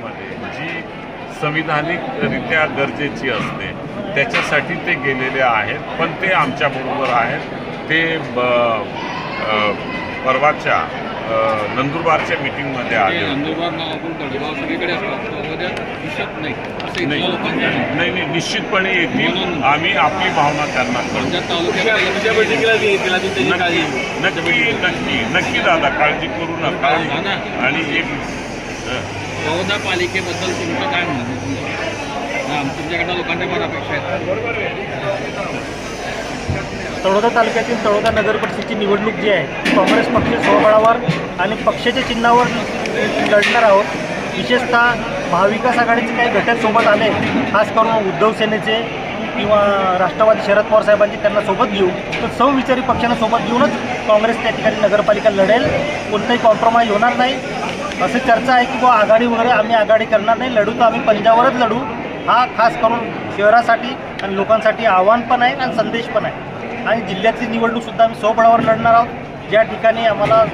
मिटिंगमध्ये जी संविधानिकरित्या गरजेची असते त्याच्यासाठी ते गेलेले आहेत पण ते आमच्याबरोबर आहेत. ते ब परवाच्या नंदुरबारच्या मिटिंगमध्ये आले. नंदुरबार नाही. नाही. निश्चितपणे येतील. आम्ही आपली भावना त्यांना नक्की नक्की नक्की नक्की दादा काळजी करू नका. आणि एक अ, पालिकेबद्दल तुमचं काय म्हणणं आहे? तुमच्याकडनं लोकांच्या फार अपेक्षा आहेत. तळोदा तालुक्यातील तळोदा नगर परिषदेची निवडणूक जी आहे काँग्रेस पक्ष स्वबळावर आणि पक्षाच्या चिन्हावर लढणार आहोत. विशेषतः महाविकास आघाडीचे काही घटक सोबत आले खास करून उद्धव सेनेचे किंवा राष्ट्रवादी शरद पवार साहेबांची त्यांना सोबत घेऊ. तर समविचारी पक्षांना सोबत घेऊनच काँग्रेस त्या ठिकाणी नगरपालिका लढेल. कोणताही कॉम्प्रोमाइज होणार नाही. असं चर्चा आहे की बुवा आघाडी वगैरे आम्ही आघाडी करणार नाही. लढू तर आम्ही पंजाबवरच लढू. हा खास करून शहरासाठी आणि लोकांसाठी आव्हान पण आहे आणि संदेश पण आहे. आणि जिल्ह्यातली निवडणूकसुद्धा आम्ही स्वबळावर लढणार आहोत. ज्या ठिकाणी आम्हाला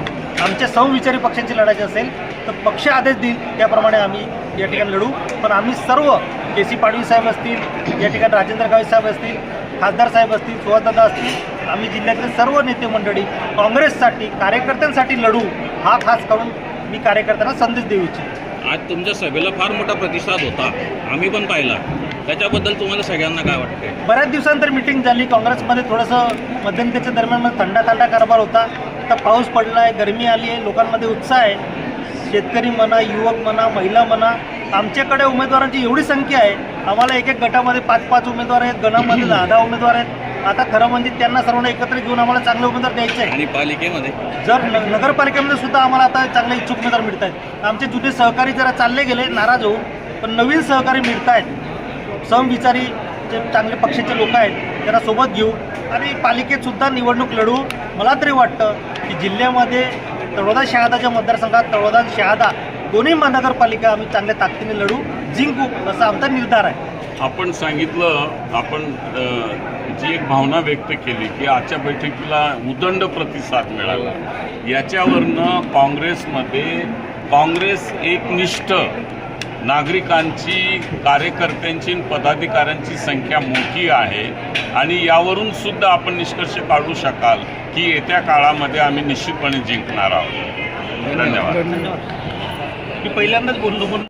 आमच्या समविचारी पक्षांची लढायची असेल तर पक्ष आदेश देईल. त्याप्रमाणे आम्ही या ठिकाणी लढू. पण आम्ही सर्व के सी पाडवी साहेब असतील या ठिकाणी राजेंद्र गावी साहेब असतील खासदार साहेब असतील सुहासदादा असतील आम्ही जिल्ह्यातले सर्व नेते मंडळी काँग्रेससाठी कार्यकर्त्यांसाठी लढू. हा खास करून मी कार्यकर्त्यांना संदेश देऊ इच्छितो. आज तुमच्या सभेला फार मोठा प्रतिसाद होता. आम्ही पण पाहिला. त्याच्याबद्दल तुम्हाला सगळ्यांना काय वाटतंय? बऱ्याच दिवसानंतर मिटिंग झाली. काँग्रेसमध्ये थोडंसं मध्यंतरीच्या दरम्यान थंडा थंडा कारभार होता. आता पाऊस पडला आहे गरमी आली आहे लोकांमध्ये उत्साह आहे. शेतकरी म्हणा युवक म्हणा महिला म्हणा आमच्याकडे उमेदवारांची एवढी संख्या आहे. आम्हाला एक एक गटामध्ये पाच पाच उमेदवार आहेत गणामध्ये दहा दहा उमेदवार आहेत. आता खरं म्हणजे त्यांना सर्वांना एकत्र घेऊन आम्हाला चांगले उमेदवार द्यायचे आहे आणि पालिकेमध्ये? जर न नगरपालिकेमध्ये सुद्धा आम्हाला आता चांगले इच्छुक उमेदवार मिळत आहेत. आमचे जुने सहकारी जरा चालले गेले नाराज होऊन पण नवीन सहकारी मिळत आहेत. समविचारी जे चांगले पक्षाचे लोक आहेत त्यांना सोबत घेऊ आणि पालिकेत सुद्धा निवडणूक लढू. मला तरी वाटतं की जिल्ह्यामध्ये तळोदा शहादाच्या मतदारसंघात तळोदा आणि शहादा दोन्ही महानगरपालिका आम्ही चांगल्या ताकदीने लढू जिंकू असा आमचा निर्धार आहे. आपण सांगितलं आपण जी एक भावना व्यक्त केली की आजच्या बैठकीला उदंड प्रतिसाद मिळाला. याच्यावरनं काँग्रेसमध्ये काँग्रेस एकनिष्ठ नागरिकांची कार्यकर्त्यांची आणि पदाधिकाऱ्यांची संख्या मोठी आहे आणि यावरून सुद्धा आपण निष्कर्ष काढू शकाल की येत्या काळामध्ये आम्ही निश्चितपणे जिंकणार आहोत. धन्यवाद. मी पहिल्यांदाच बोललो